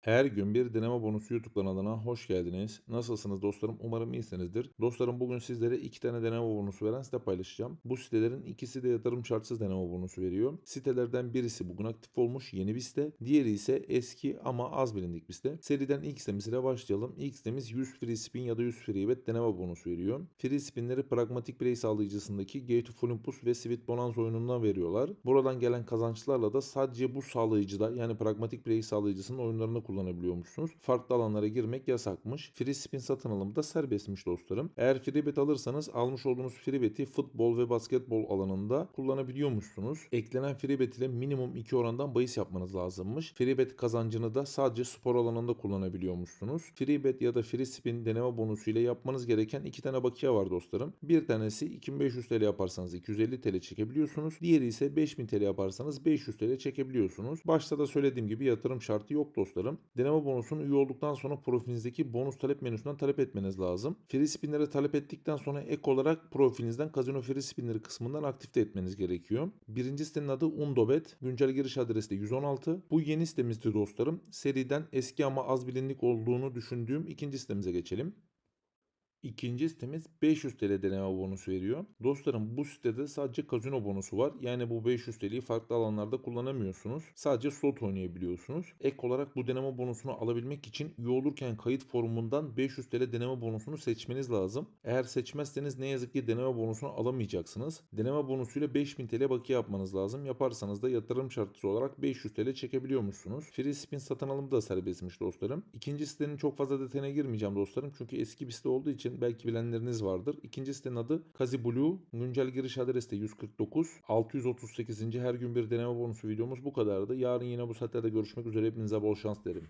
Her gün bir deneme bonusu YouTube kanalına hoş geldiniz. Nasılsınız dostlarım? Umarım iyisinizdir. Dostlarım bugün sizlere iki tane deneme bonusu veren site paylaşacağım. Bu sitelerin ikisi de yatırım şartsız deneme bonusu veriyor. Sitelerden birisi bugün aktif olmuş yeni bir site. Diğeri ise eski ama az bilindik bir site. Seriden ilk sitemize başlayalım. İlk sitemiz 100 free spin ya da 100 free bet deneme bonusu veriyor. Free spinleri pragmatik birey sağlayıcısındaki Gate of Olympus ve Sweet Bonanza oyunundan veriyorlar. Buradan gelen kazançlarla da sadece bu sağlayıcıda yani pragmatik birey sağlayıcısının oyunlarını kullanabiliyormuşsunuz. Farklı alanlara girmek yasakmış. Free spin satın alımı da serbestmiş dostlarım. Eğer free bet alırsanız almış olduğunuz free beti futbol ve basketbol alanında kullanabiliyormuşsunuz. Eklenen free bet ile minimum 2 orandan bahis yapmanız lazımmış. Free bet kazancını da sadece spor alanında kullanabiliyormuşsunuz. Free bet ya da free spin deneme bonusu ile yapmanız gereken iki tane bakiye var dostlarım. Bir tanesi 2500 TL yaparsanız 250 TL çekebiliyorsunuz. Diğeri ise 5000 TL yaparsanız 500 TL çekebiliyorsunuz. Başta da söylediğim gibi yatırım şartı yok dostlarım. Deneme bonusunu üye olduktan sonra profilinizdeki bonus talep menüsünden talep etmeniz lazım. Free spinlere talep ettikten sonra ek olarak profilinizden Casino Free Spinleri kısmından aktifte etmeniz gerekiyor. Birinci sitenin adı Undobet. Güncel giriş adresi de 116. Bu yeni sitemizdi dostlarım. Seriden eski ama az bilindik olduğunu düşündüğüm ikinci sitemize geçelim. İkinci sitemiz 500 TL deneme bonusu veriyor. Dostlarım bu sitede sadece kazino bonusu var. Yani bu 500 TL'yi farklı alanlarda kullanamıyorsunuz. Sadece slot oynayabiliyorsunuz. Ek olarak bu deneme bonusunu alabilmek için üye olurken kayıt formundan 500 TL deneme bonusunu seçmeniz lazım. Eğer seçmezseniz ne yazık ki deneme bonusunu alamayacaksınız. Deneme bonusuyla 5000 TL bakiye yapmanız lazım. Yaparsanız da yatırım şartısı olarak 500 TL çekebiliyormuşsunuz. Free spin satın alımı da serbestmiş dostlarım. İkinci sitenin çok fazla detayına girmeyeceğim dostlarım. Çünkü eski bir site olduğu için belki bilenleriniz vardır. İkinci sitenin adı Kazi Blue. Güncel giriş adresi de 149. 638. her gün bir deneme bonusu videomuz bu kadardı. Yarın yine bu saatlerde görüşmek üzere. Hepinize bol şans derim.